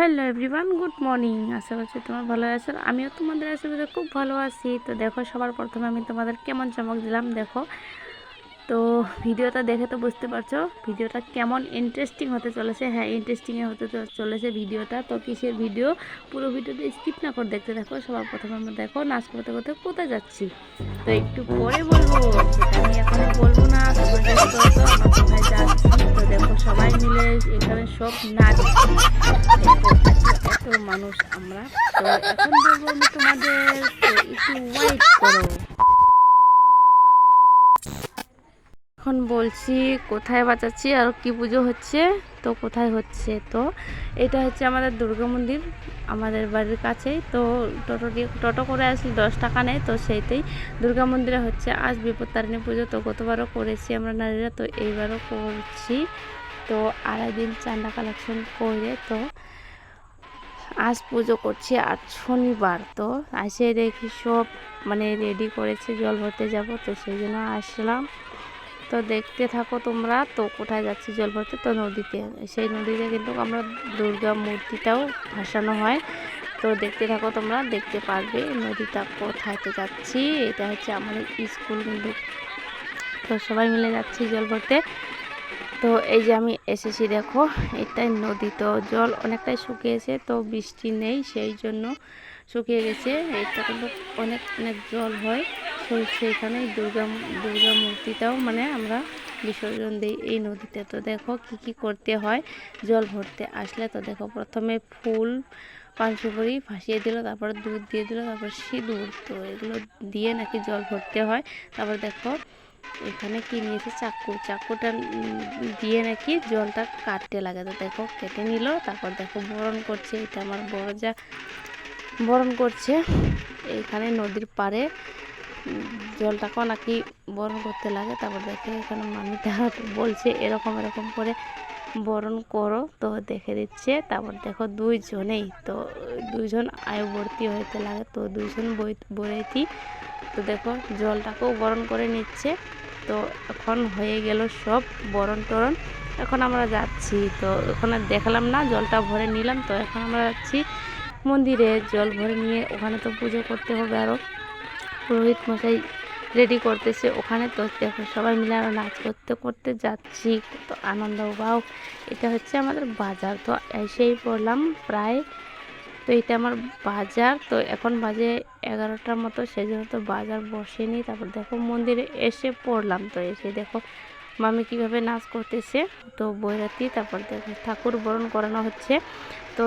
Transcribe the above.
Hello everyone good morning আশা করছি তোমার ভালো আছো। আমিও তোমাদের আশেপাশে খুব ভালো আছি। তো দেখো, সবার প্রথমে আমি তোমাদের কেমন চমক দিলাম, দেখো। তো ভিডিওটা দেখে তো বুঝতে পারছ, ভিডিওটা কেমন ইন্টারেস্টিং হতে চলেছে। হ্যাঁ ইন্টারেস্টিংয়ে হতে চলেছে ভিডিওটা। তো কিসের ভিডিও? পুরো ভিডিওটা স্কিপ না করে দেখতে দেখো সবার প্রথমে আমরা দেখো, নাচ করতে করতে কোথায় যাচ্ছি। তো একটু পরে বলব। আমি এখন বলব না যাচ্ছি। সবাই মিলে এখানে সব নাচ এত মানুষ আমরা। তো এখন বলব আমি তোমাদের একটু ওয়েট করো। এখন বলছি কোথায় বাঁচাচ্ছি আর কি পুজো হচ্ছে, তো কোথায় হচ্ছে তো? এটা হচ্ছে আমাদের দুর্গা মন্দির, আমাদের বাড়ির কাছেই। তো টোটো দিয়ে টোটো করে আসলে দশ টাকা নেয়, তো সেইটাই দুর্গা মন্দিরে হচ্ছে আজ বিপত্তারিণী পুজো। তো গতবারও করেছি আমরা নারীরা, তো এইবারও করছি। তো আড়াই দিন চান্দা কালেকশন করে তো আজ পুজো করছি আজ শনিবার তো আসে দেখি সব মানে রেডি করেছে, জল ভরতে যাব তো সেই জন্য আসলাম। তো দেখতে থাকো তোমরা, তো কোথায় যাচ্ছি জল ভরতে? তো নদীতে। সেই নদীতে কিন্তু আমরা দুর্গা মূর্তিটাও ভাসানো হয়। তো দেখতে থাকো তোমরা, দেখতে পারবে নদীটা কোথায় তো যাচ্ছি। এটা হচ্ছে আমাদের স্কুল কিন্তু। তো সবাই মিলে যাচ্ছি জল ভরতে। তো এই যে আমি এসেছি দেখো এটাই নদী তো জল অনেকটাই শুকিয়েছে, তো বৃষ্টি নেই, সেই জন্য শুকিয়ে গেছে। এটা কিন্তু অনেক অনেক জল হয়। তো সেইখানেই দুর্গা দুর্গা মূর্তিটাও মানে আমরা বিসর্জন দিই এই নদীতে। তো দেখো কি কি করতে হয়, জল ভরতে আসলে। তো দেখো প্রথমে ফুল পান সুপুরি ভাসিয়ে দিল, তারপর দুধ দিয়ে দিল, তারপর সিঁদুর। তো এগুলো দিয়ে নাকি জল ভরতে হয়। তারপর দেখো এখানে কি নিয়েছে? চাকু, চাকুটা দিয়ে নাকি জলটা কাটতে লাগে। তো দেখো, কেটে নিল, তারপর দেখো বরণ করছে। এটা আমার বড় যা বরণ করছে। এখানে নদীর পাড়ে জলটাকেও নাকি বরণ করতে লাগে। তারপর দেখে, এখানে মামিটা বলছে, এরকম এরকম করে বরণ করো। তো দেখে দিচ্ছে। তারপর দেখো, দুইজনেই তো, দুইজন আয়ুবর্তী হইতে লাগে। তো দুইজন বই বইতি তো দেখো জলটাকেও বরণ করে নিচ্ছে। তো এখন হয়ে গেল সব বরণ টরণ। এখন আমরা যাচ্ছি। তো ওখানে দেখালাম না, জলটা ভরে নিলাম। তো এখন আমরা যাচ্ছি মন্দিরে। জল ভরে নিয়ে ওখানে তো পুজো করতে হবে আরও পুরোহিত মশাই রেডি করতেছে ওখানে। তো দেখো সবাই মিলে আরও নাচ করতে করতে যাচ্ছি। তো আনন্দ বাও এটা হচ্ছে আমাদের বাজার। তো এসেই পড়লাম প্রায় তো এটা আমার বাজার। তো এখন বাজে এগারোটার মতো সেই জন্য তো বাজার বসেনি। তারপর দেখো মন্দিরে এসে পড়লাম। তো এসে দেখো মামি কীভাবে নাচ করতেছে। তো বৈরাতি, তারপর দেখো ঠাকুর বরণ করানো হচ্ছে। তো